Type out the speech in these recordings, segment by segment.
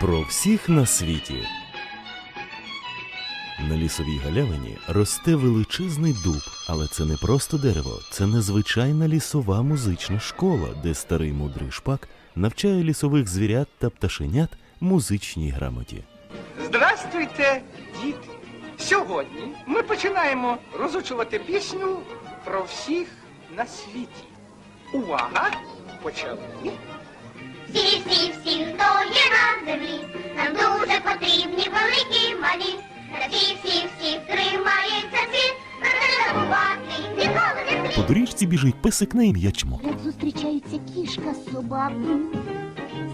Про всіх на світі. На лісовій галявині росте величезний дуб, але це не просто дерево, це незвичайна лісова музична школа, де старий мудрий шпак навчає лісових звірят та пташенят музичній грамоті. Здрастуйте, діти! Сьогодні ми починаємо розучувати пісню про всіх на світі. Увага! Почали. Всі, землі, нам дуже потрібні великі малі. Та всі, всі, всі тримається світ. По доріжці біжить песик на ім'я Чмок. Як зустрічається кішка з собакою,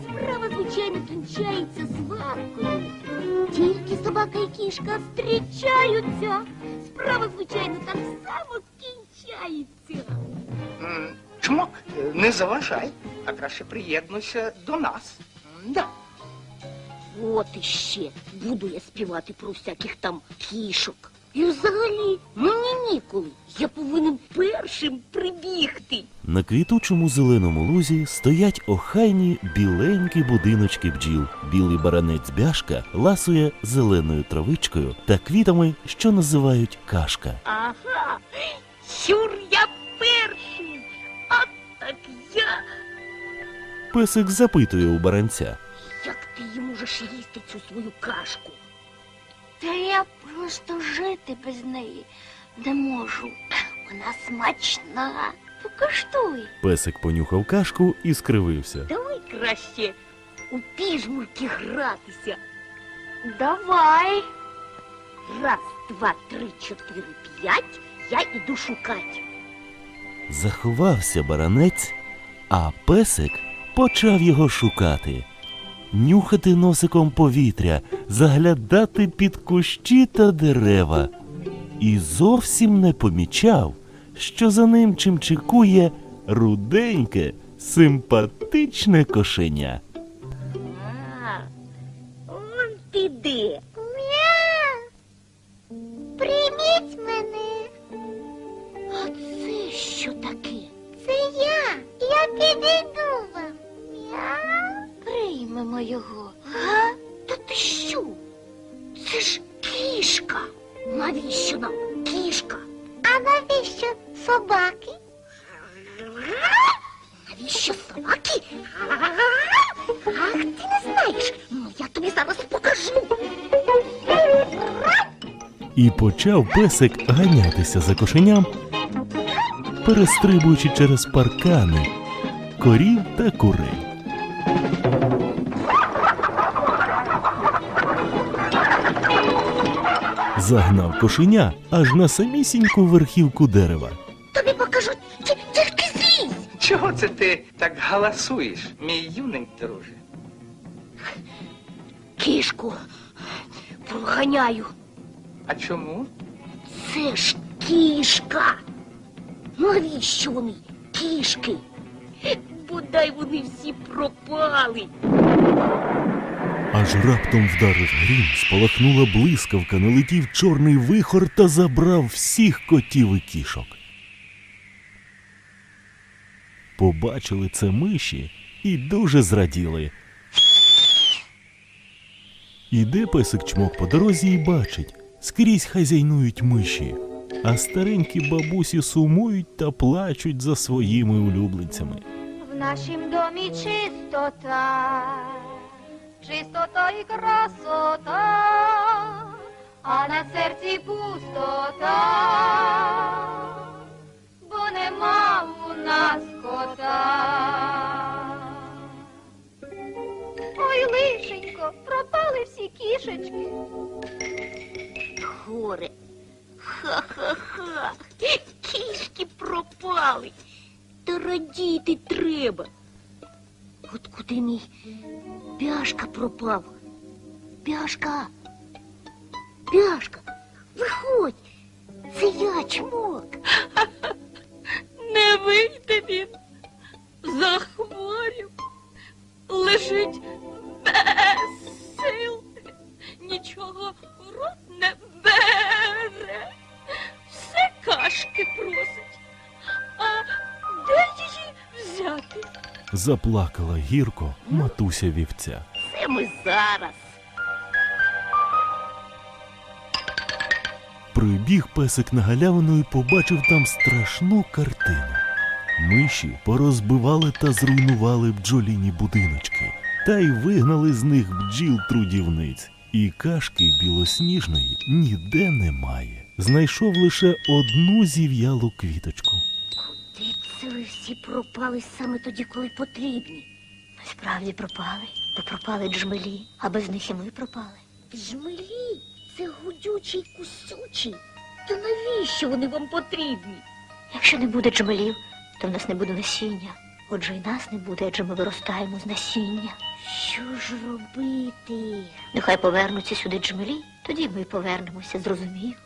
справа, звичайно, кінчається сваркою. Тільки собака і кішка зустрічаються, справа, звичайно, так само скінчається. Чмок, не заважай, а краще приєднуйся до нас. Да. От іще буду я співати про всяких там кішок. І взагалі мені ніколи. Я повинен першим прибігти. На квітучому зеленому лузі стоять охайні біленькі будиночки бджіл. Білий баранець бяшка ласує зеленою травичкою та квітами, що називають кашка. Ага, сюр я перший. А так я. Песик запитує у баранця. Можеш їсти цю свою кашку? Та я просто жити без неї не можу. Вона смачна. Покуштуй. Песик понюхав кашку і скривився. Давай краще у піжмурки гратися. Давай. Раз, два, три, чотири, п'ять. Я іду шукати. Заховався баранець, а песик почав його шукати. Нюхати носиком повітря, заглядати під кущі та дерева. І зовсім не помічав, що за ним чимчикує руденьке, симпатичне кошеня. А, он ти. Навіщо нам кішка? А навіщо собаки? Навіщо собаки? Ах, ти не знаєш. Ну я тобі зараз покажу. І почав песик ганятися за кошеням, перестрибуючи через паркани, корів та курей. Загнав кошеня аж на самісіньку верхівку дерева. Тобі покажу тільки злізь. Чого це ти так галасуєш, мій юний друже? Кішку проганяю. А чому? Це ж кішка. Навіщо вони кішки? Бодай вони всі пропали. Аж раптом вдарив грім, спалахнула блискавка, налетів чорний вихор та забрав всіх котів і кішок. Побачили це миші і дуже зраділи. Іде песик чмок по дорозі і бачить, скрізь хазяйнують миші, а старенькі бабусі сумують та плачуть за своїми улюбленцями. В нашім домі чистота, чистота і красота, а на серці пустота, бо нема у нас кота. Ой, лишенько, пропали всі кішечки. Горе. Ха-ха-ха. Кішки пропали. Та радіти треба. От куди мій пяшка пропав? Пяшка. Пяшка, виходь. Це я чмок. Не вийде він. Захворів. Лежить Заплакала гірко матуся вівця. Це прямо зараз. Прибіг песик на галявину і побачив там страшну картину. Миші порозбивали та зруйнували бджоліні будиночки, та й вигнали з них бджіл трудівниць. І кашки білосніжної ніде немає. Знайшов лише одну зів'ялу квіточку. Це ви всі пропали саме тоді, коли потрібні? Ми справді пропали, бо пропали джмелі, а без них і ми пропали. Жмелі, це гудючі й кусючі. Та навіщо вони вам потрібні? Якщо не буде джмелів, то в нас не буде насіння. Отже, і нас не буде, адже ми виростаємо з насіння. Що ж робити? Нехай повернуться сюди джмелі, тоді ми повернемося, зрозумів.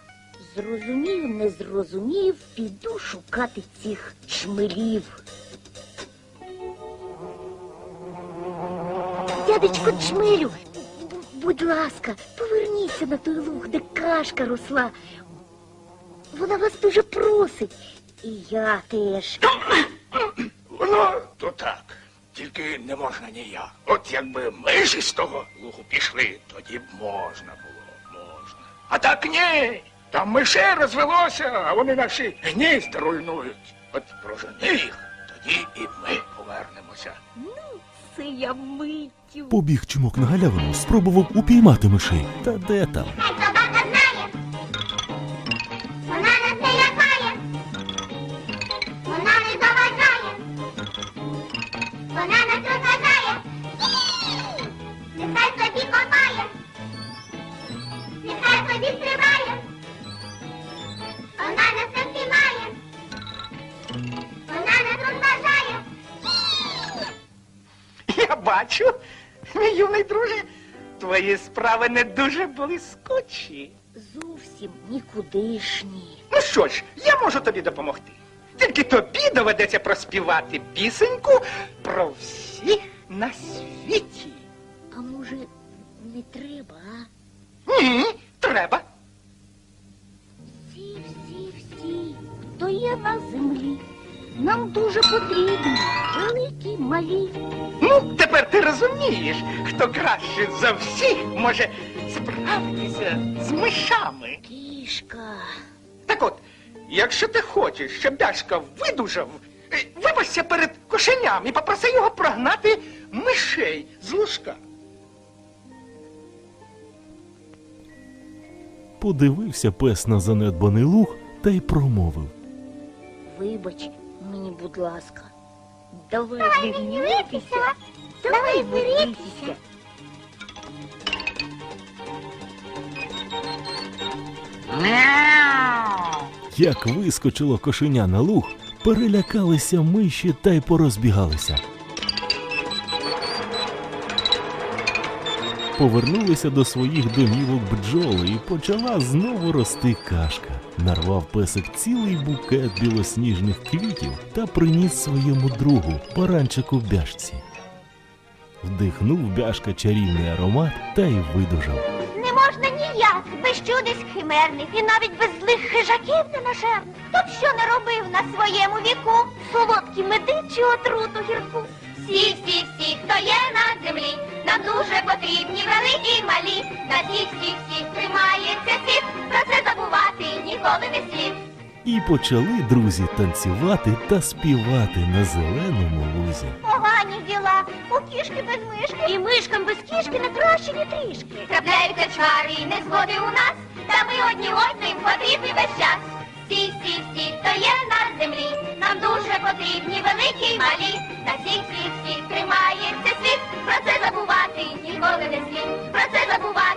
Зрозумів, не зрозумів, піду шукати цих чмелів. Дядечко чмелю, будь ласка, поверніться на той луг, де кашка росла. Вона вас дуже просить. І я теж. Воно то так. Тільки не можна ніяк. От якби миші з того лугу пішли, тоді б можна було, можна. А так ні. Там мишей розвелося, а вони наші гнізда руйнують. От прожени їх, тоді і ми повернемося. Ну, Це я миттю. Побіг чумок на галявину, спробував упіймати мишей. Та де там? Бачу, мій юний друже, твої справи не дуже блискучі. Зовсім нікудишні. Ну що ж, я можу тобі допомогти. Тільки тобі доведеться проспівати пісеньку про всіх на світі. А може, не треба, а? Ні, треба. Всі, всі, всі, хто є на землі, нам дуже потрібні, великі, малі. Ну, тепер ти розумієш, хто краще за всіх може справитися з мишами. Кішка. Так от, якщо ти хочеш, щоб Дашка видужав, е, вибачся перед кошеням і попроси його прогнати мишей з лужка. Подивився пес на занедбаний луг та й промовив. Вибач мені, будь ласка. Давай не гнівайтеся, давай миритися. Як вискочило кошеня на луг, перелякалися миші та й порозбігалися. Повернулися до своїх домівок бджоли і почала знову рости кашка. Нарвав песик цілий букет білосніжних квітів та приніс своєму другу баранчику бяшці. Вдихнув бяшка чарівний аромат та й видужав. Не можна ніяк, без чудес химерних і навіть без злих хижаків ненажерних. Хто б що не робив на своєму віку, солодкі меди чи отруту гірку. Всі, всі, всі, хто є на землі, нам дуже потрібні великі й малі. На всіх, всіх, всіх тримається світ, про це забувати ніколи не слід. І почали друзі танцювати та співати на зеленому лузі. Погані у кішки без мишки. І мишкам без кішки не краще, ні трішки. Трапляються чвари і незгоди у нас, та ми одні одним потрібні весь час. Всі, всі, всі, хто є на землі, нам дуже потрібні великі й малі. На всіх всіх всіх тримається світ, про це забувати ніколи не слід, про це забувати.